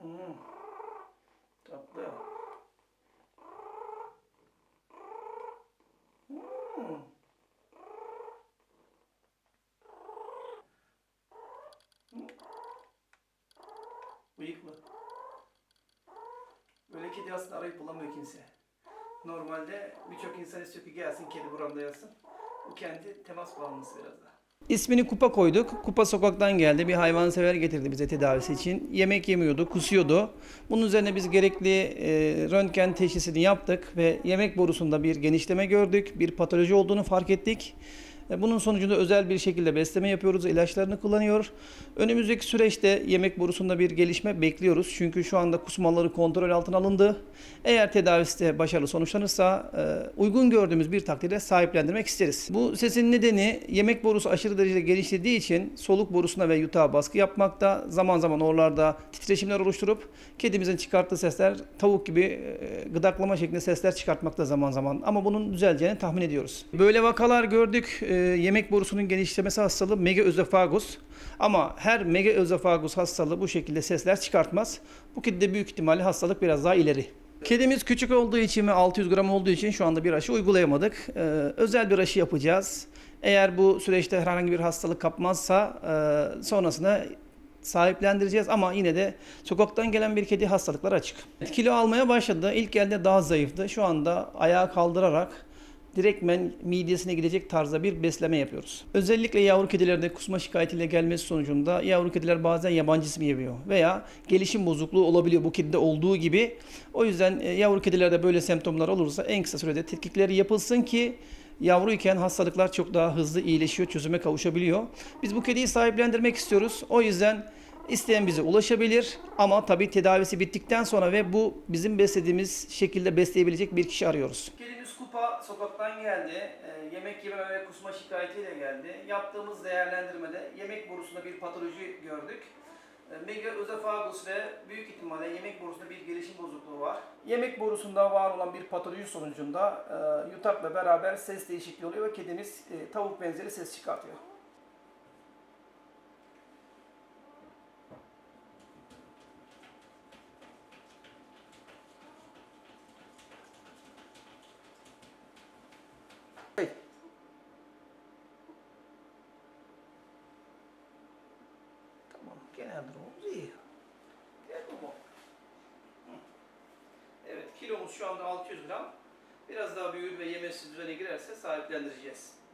Hmm. Tatlı. Hmm. Bıyık mı? Böyle kedi aslında arayıp bulamıyor kimse. Normalde birçok insan istiyor ki gelsin kedi buramda yatsın. Bu kendi temas bağımlısı biraz daha. İsmini Kupa koyduk. Kupa sokaktan geldi. Bir hayvansever getirdi bize tedavisi için. Yemek yemiyordu, kusuyordu. Bunun üzerine biz gerekli e, röntgen teşhisini yaptık ve yemek borusunda bir genişleme gördük. Bir patoloji olduğunu fark ettik. E, Bunun sonucunda özel bir şekilde besleme yapıyoruz, ilaçlarını kullanıyor. Önümüzdeki süreçte yemek borusunda bir gelişme bekliyoruz. Çünkü şu anda kusmaları kontrol altına alındı. Eğer tedavisi de başarılı sonuçlanırsa e, uygun gördüğümüz bir takdirde sahiplendirmek isteriz. Bu sesin nedeni yemek borusu aşırı derecede genişlediği için soluk borusuna ve yutağa baskı yapmakta. Zaman zaman oralarda titreşimler oluşturup kedimizin çıkarttığı sesler tavuk gibi e, gıdaklama şeklinde sesler çıkartmakta zaman zaman. Ama bunun düzeleceğini tahmin ediyoruz. Böyle vakalar gördük. E, yemek borusunun genişlemesi hastalığı megaözofagus. Ama her megaözofagus hastalığı bu şekilde sesler çıkartmaz. Bu kedide büyük ihtimalle hastalık biraz daha ileri. Kedimiz küçük olduğu için ve 600 gram olduğu için şu anda bir aşı uygulayamadık. Ee, özel bir aşı yapacağız. Eğer bu süreçte herhangi bir hastalık kapmazsa e, sonrasında sahiplendireceğiz ama yine de sokaktan gelen bir kedi hastalıklara açık. Kilo almaya başladı. İlk geldiğinde daha zayıftı. Şu anda ayağa kaldırarak direktmen midesine gidecek tarzda bir besleme yapıyoruz. Özellikle yavru kedilerde kusma şikayetiyle gelmesi sonucunda yavru kediler bazen yabancı ismi yemiyor veya gelişim bozukluğu olabiliyor bu kedide olduğu gibi. O yüzden e, yavru kedilerde böyle semptomlar olursa en kısa sürede tetkikleri yapılsın ki yavruyken hastalıklar çok daha hızlı iyileşiyor, çözüme kavuşabiliyor. Biz bu kediyi sahiplendirmek istiyoruz. O yüzden isteyen bize ulaşabilir ama tabii tedavisi bittikten sonra ve bu bizim beslediğimiz şekilde besleyebilecek bir kişi arıyoruz. Kupa sokaktan geldi. Ee, yemek yememe ve kusma şikayetiyle geldi. Yaptığımız değerlendirmede yemek borusunda bir patoloji gördük. Ee, Megaözofagus ve büyük ihtimalle yemek borusunda bir gelişim bozukluğu var. Yemek borusunda var olan bir patoloji sonucunda e, yutakla beraber ses değişikliği oluyor ve kedimiz e, tavuk benzeri ses çıkartıyor. Genel durumumuz iyi. Baba. Hı. Evet, kilomuz şu anda 600 gram. Biraz daha büyür ve yemesi düzene girerse sahiplendireceğiz.